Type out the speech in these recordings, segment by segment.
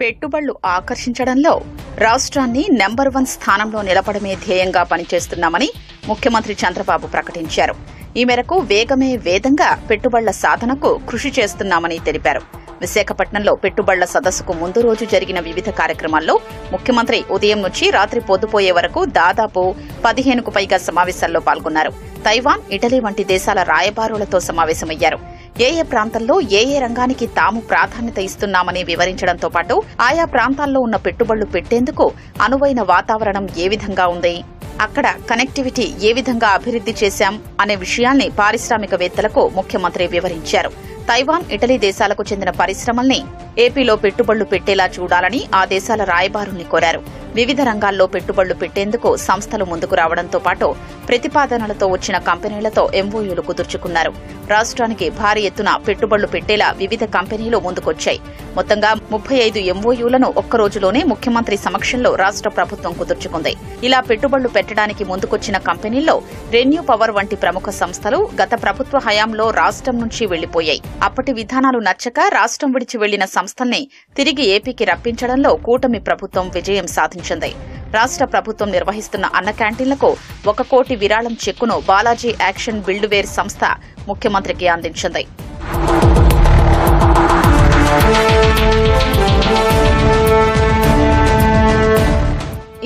పెట్టుబడులు ఆకర్షించడంలో రాష్ట్రాన్ని number one స్థానంలో నిలబడమే ధ్యేయంగా పనిచేస్తున్నామని ముఖ్యమంత్రి చంద్రబాబు ప్రకటించారు. ఈ మేరకు వేగమే వేదంగా పెట్టుబడుల సాధనకు కృషి చేస్తున్నామని తెలిపారు. విశాఖపట్నంలో పెట్టుబడుల సదస్సుకు ముందు రోజు జరిగిన వివిధ కార్యక్రమాల్లో ముఖ్యమంత్రి ఉదయం నుంచి రాత్రి పొద్దుపోయే వరకు దాదాపు పదిహేనుకు పైగా సమావేశాల్లో పాల్గొన్నారు. తైవాన్ ఇటలీ వంటి దేశాల రాయబారులతో సమావేశమయ్యారు. ఏ ఏ ప్రాంతంలో ఏ ఏ రంగానికి తాము ప్రాధాన్యత ఇస్తున్నామని వివరించడంతో పాటు ఆయా ప్రాంతాల్లో ఉన్న పెట్టుబడులు పెట్టేందుకు అనువైన వాతావరణం ఏ విధంగా ఉంది? అక్కడ కనెక్టివిటీ ఏ విధంగా అభివృద్ది చేశాం అనే విషయాన్ని పారిశ్రామికవేత్తలకు ముఖ్యమంత్రి వివరించారు. తైవాన్ ఇటలీ దేశాలకు చెందిన పరిశ్రమల్ని ఏపీలో పెట్టుబడులు పెట్టేలా చూడాలని ఆ దేశాల రాయబారుల్ని కోరారు. వివిధ రంగాల్లో పెట్టుబడులు పెట్టేందుకు సంస్థలు ముందుకు రావడంతో పాటు ప్రతిపాదనలతో వచ్చిన కంపెనీలతో ఎంఓయూలు కుదుర్చుకున్నారు. రాష్ట్రానికి భారీ ఎత్తున పెట్టుబడులు పెట్టేలా వివిధ కంపెనీలు ముందుకొచ్చాయి. మొత్తంగా ముప్పై ఐదు ఎంఓయూలను ఒక్క రోజులోనే ముఖ్యమంత్రి సమక్షంలో రాష్ట్ర ప్రభుత్వం కుదుర్చుకుంది. ఇలా పెట్టుబడులు పెట్టడానికి ముందుకొచ్చిన కంపెనీల్లో రెన్యూ పవర్ వంటి ప్రముఖ సంస్థలు గత ప్రభుత్వ హయాంలో రాష్ట్రం నుంచి వెళ్ళిపోయాయి అప్పటి విధానాలు నచ్చక రాష్ట్రం విడిచి వెళ్ళిన సంస్థల్ని తిరిగి ఏపీకి రప్పించడంలో కూటమి ప్రభుత్వం విజయం సాధించింది. రాష్ట్ర ప్రభుత్వం నిర్వహిస్తున్న అన్న క్యాంటీన్లకు ఒక కోటి విరాళం చెక్కును బాలాజీ యాక్షన్ బిల్డ్వేర్ సంస్థ ముఖ్యమంత్రికి అందించింది.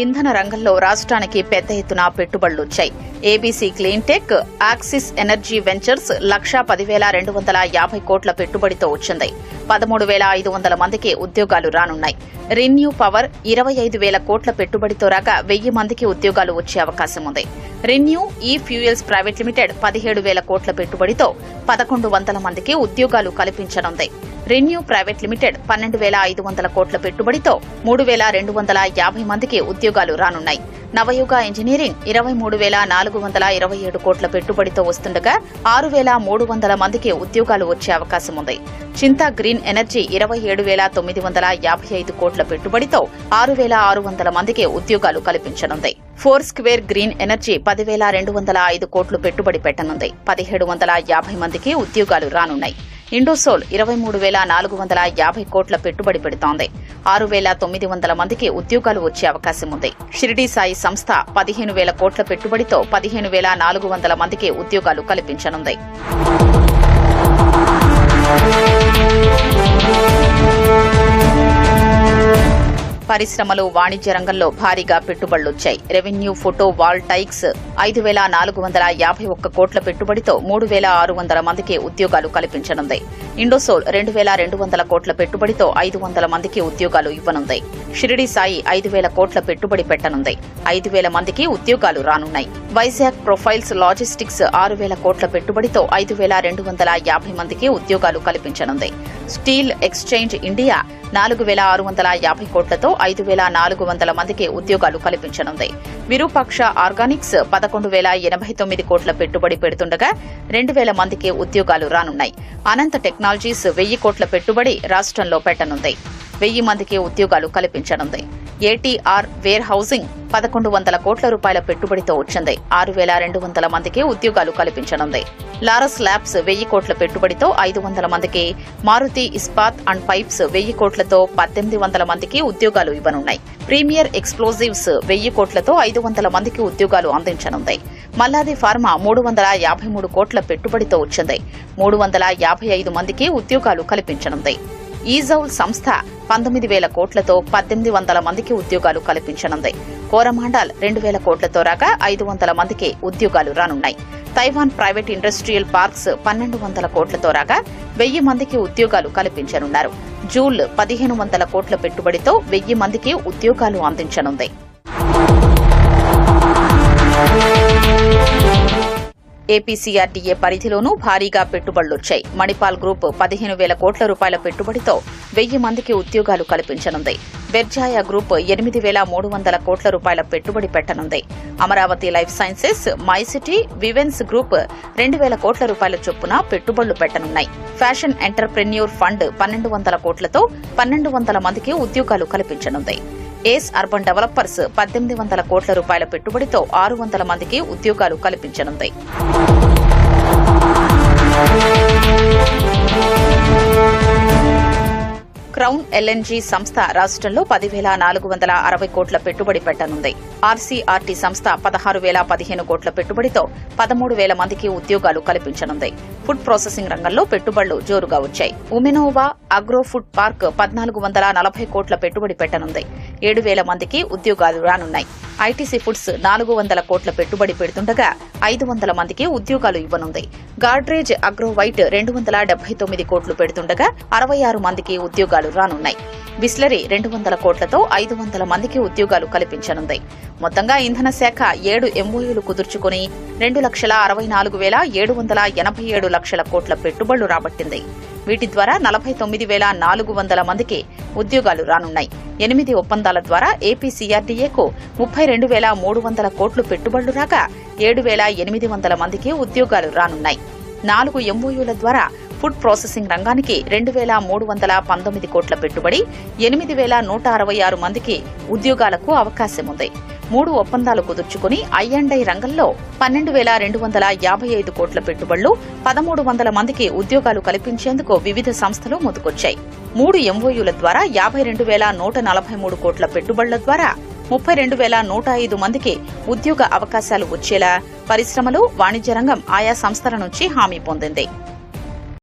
ఇంధన రంగంలో రాష్ట్రానికి పెద్ద ఎత్తున పెట్టుబడులు వచ్చాయి ABC clean tech energy ventures లక్షా పదివేల రెండు వందల యాభై కోట్ల పెట్టుబడితో వచ్చింది. పదమూడు వేల ఐదు వందల మందికి ఉద్యోగాలు రానున్నాయి. రిన్యూ పవర్ ఇరవై ఐదు వేల కోట్ల పెట్టుబడితో రాగా వెయ్యి మందికి ఉద్యోగాలు వచ్చే అవకాశం ఉంది. రిన్యూ ఈ ఫ్యూయల్స్ ప్రైవేట్ లిమిటెడ్ పదిహేడు వేల కోట్ల పెట్టుబడితో పదకొండు వందల మందికి ఉద్యోగాలు కల్పించనుంది. రెన్యూ ప్రైవేట్ లిమిటెడ్ పన్నెండు వేల ఐదు వందల కోట్ల పెట్టుబడితో మూడు వేల రెండు వందల యాభై మందికి ఉద్యోగాలు రానున్నాయి. నవయుగ ఇంజనీరింగ్ ఇరవై మూడు వేల నాలుగు వందల ఇరవై ఏడు కోట్ల పెట్టుబడితో వస్తుండగా ఆరు వేల మూడు వందల మందికి ఉద్యోగాలు వచ్చే అవకాశం ఉంది. చింతా గ్రీన్ ఎనర్జీ ఇరవై ఏడు వేల తొమ్మిది వందల యాభై ఐదు కోట్ల పెట్టుబడితో ఆరు వేల ఆరు వందల మందికి ఉద్యోగాలు కల్పించనుంది. ఫోర్ స్క్వేర్ గ్రీన్ ఎనర్జీ పదివేల రెండు వందల ఐదు కోట్లు పెట్టుబడి పెట్టనుంది. పదిహేడు వందల యాభై మందికి ఉద్యోగాలు రానున్నాయి. ఇండోసోల్ ఇరవై మూడు వేల నాలుగు వందల యాభై కోట్ల పెట్టుబడి పెడుతోంది. ఆరు వేల తొమ్మిది వందల మందికి ఉద్యోగాలు వచ్చే అవకాశం ఉంది. షిరిడీ సాయి సంస్థ పదిహేను వేల కోట్ల పెట్టుబడితో పదిహేను వేల నాలుగు వందల మందికి ఉద్యోగాలు కల్పించనుంది. పరిశ్రమలు వాణిజ్య రంగంలో భారీగా పెట్టుబడులొచ్చాయి. రెవెన్యూ ఫోటో వాల్ టైక్స్ ఐదు వేల నాలుగు వందల యాభై ఒక్క కోట్ల పెట్టుబడితో మూడు వేల ఆరు వందల మందికి ఉద్యోగాలు కల్పించనుంది. ఇండోసోల్ రెండు వేల రెండు వందల కోట్ల పెట్టుబడితో ఐదు వందల మందికి ఉద్యోగాలు ఇవ్వనుంది. షిరిడి సాయి ఐదు వేల కోట్ల పెట్టుబడి పెట్టనుంది. ఐదు వేల మందికి ఉద్యోగాలు రానున్నాయి. వైజాగ్ ప్రొఫైల్స్ లాజిస్టిక్స్ ఆరు వేల కోట్ల పెట్టుబడితో ఐదు వేల రెండు వందల యాభై మందికి ఉద్యోగాలు కల్పించనుంది. స్టీల్ ఎక్స్చేంజ్ ఇండియా నాలుగు వేల ఆరు వందల యాభై కోట్లతో ఐదు వేల నాలుగు వందల మందికి ఉద్యోగాలు కల్పించనుంది. విరూపాక్ష ఆర్గానిక్స్ పదకొండు వేల ఎనభై తొమ్మిది కోట్ల పెట్టుబడి పెడుతుండగా రెండు వేల మందికి ఉద్యోగాలు రానున్నాయి. అనంత టెక్నాలజీస్ వెయ్యి కోట్ల పెట్టుబడి రాష్ట్రంలో పెట్టనుంది. వెయ్యి మందికి ఉద్యోగాలు కల్పించనుంది. ఏటీఆర్ వేర్ హౌసింగ్ పదకొండు వందల కోట్ల రూపాయల పెట్టుబడితో వచ్చింది. ఆరు వేల రెండు వందల మందికి ఉద్యోగాలు కల్పించనుంది. లారస్ ల్యాబ్స్ వెయ్యి కోట్ల పెట్టుబడితో ఐదు వందల మందికి మారుతి ఇస్పాత్ అండ్ పైప్స్ వెయ్యి కోట్లతో పద్దెనిమిది వందల మందికి ఉద్యోగాలు ఇవ్వనున్నాయి. ప్రీమియర్ ఎక్స్ప్లోజివ్స్ వెయ్యి కోట్లతో ఐదు వందల మందికి ఉద్యోగాలు అందించనుంది. మల్లాది ఫార్మా మూడు వందల యాభై మూడు కోట్ల పెట్టుబడితో వచ్చింది. మూడు వందల యాభై ఐదు మందికి ఉద్యోగాలు కల్పించనుంది. ఈజౌల్ సంస్థ పంతొమ్మిది వేల కోట్లతో పద్దెనిమిది వందల మందికి ఉద్యోగాలు కల్పించనుంది. కోరమాండాల్ రెండు వేల కోట్లతో రాగా ఐదు వందల మందికి ఉద్యోగాలు రానున్నాయి. తైవాన్ ప్రైవేట్ ఇండస్ట్రియల్ పార్క్స్ పన్నెండు వందల కోట్లతో రాగా వెయ్యి మందికి ఉద్యోగాలు కల్పించనున్నారు. జూల్ పదిహేను వందల కోట్ల పెట్టుబడితో వెయ్యి మందికి ఉద్యోగాలు అందించనుంది. ఏపీసీఆర్డీఏ పరిధిలోనూ భారీగా పెట్టుబడులొచ్చాయి. మణిపాల్ గ్రూప్ పదిహేను వేల కోట్ల రూపాయల పెట్టుబడితో వెయ్యి మందికి ఉద్యోగాలు కల్పించనుంది. బెర్జాయా గ్రూప్ ఎనిమిది వేల మూడు వందల కోట్ల రూపాయల పెట్టుబడి పెట్టనుంది. అమరావతి లైఫ్ సైన్సెస్ మైసిటీ వివెన్స్ గ్రూప్ రెండు వేల కోట్ల రూపాయల చొప్పున పెట్టుబడులు పెట్టనున్నాయి. ఫ్యాషన్ ఎంటర్ప్రెన్యూర్ ఫండ్ పన్నెండు వందల కోట్లతో పన్నెండు వందల మందికి ఉద్యోగాలు కల్పించనుంది. ఏస్ అర్బన్ డెవలపర్స్ పద్దెనిమిది వందల కోట్ల రూపాయల పెట్టుబడితో ఆరు వందల మందికి ఉద్యోగాలు కల్పించనుంది. క్రౌన్ ఎల్ఎన్జీ సంస్థ రాష్ట్రంలో పదివేల నాలుగు వందల అరవై కోట్ల పెట్టుబడి పెట్టనుంది. ఆర్సీఆర్టీ సంస్థ పదహారు వేల పదిహేను కోట్ల పెట్టుబడితో పదమూడు వేల మందికి ఉద్యోగాలు కల్పించనుంది. ఫుడ్ ప్రాసెసింగ్ రంగంలో పెట్టుబడులు జోరుగా వచ్చాయి. ఉమెనోవా అగ్రో ఫుడ్ పార్క్ పద్నాలుగు వందల నలభై కోట్ల పెట్టుబడి పెట్టనుంది. ఏడు వేల మందికి ఉద్యోగాలు రానున్నాయి. ఐటీసీ ఫుడ్స్ నాలుగు వందల కోట్ల పెట్టుబడి పెడుతుండగా ఐదు వందల మందికి ఉద్యోగాలు ఇవ్వనుంది. గాడ్రేజ్ అగ్రోవైట్ రెండు వందల డెబ్బై తొమ్మిది కోట్లు పెడుతుండగా అరవై ఆరు మందికి ఉద్యోగాలు రానున్నాయి. బిస్లరీ రెండు వందల కోట్లతో ఐదు వందల మందికి ఉద్యోగాలు కల్పించనుంది. మొత్తంగా ఇంధన శాఖ ఏడు ఎంఓయూలు కుదుర్చుకుని రెండు లక్షల అరవై నాలుగు వేల ఏడు వందల ఎనభై ఏడు లక్షల కోట్ల పెట్టుబడులు రాబట్టింది. వీటి ద్వారా నలభై తొమ్మిది వేల నాలుగు వందల మందికి ఉద్యోగాలు రానున్నాయి. ఎనిమిది ఒప్పందాల ద్వారా ఏపీ సీఆర్డీఏకు ముప్పై రెండు వేల మూడు వందల కోట్లు పెట్టుబడులు రాగా ఏడు వేల ఎనిమిది వందల మందికి ఉద్యోగాలు రానున్నాయి. నాలుగు ఎంఓయూల ద్వారా ఫుడ్ ప్రాసెసింగ్ రంగానికి రెండు వేల మూడు వందల పంతొమ్మిది కోట్ల పెట్టుబడి ఎనిమిది వేల నూట అరవై ఆరు మందికి ఉద్యోగాలకు అవకాశం ఉంది మూడు ఒప్పందాలు కుదుర్చుకుని ఐఎండ్ఐ రంగంలో పన్నెండు వేల రెండు వందల యాభై ఐదు కోట్ల పెట్టుబడులు పదమూడు వందల మందికి ఉద్యోగాలు కల్పించేందుకు వివిధ సంస్థలు ముందుకొచ్చాయి. మూడు ఎంఓయూల ద్వారా యాభై రెండు వేల నూట నలభై మూడు కోట్ల పెట్టుబడుల ద్వారా ముప్పై రెండు వేల నూట ఐదు మందికి ఉద్యోగ అవకాశాలు వచ్చేలా పరిశ్రమలు వాణిజ్య రంగం ఆయా సంస్థల నుంచి హామీ పొందింది.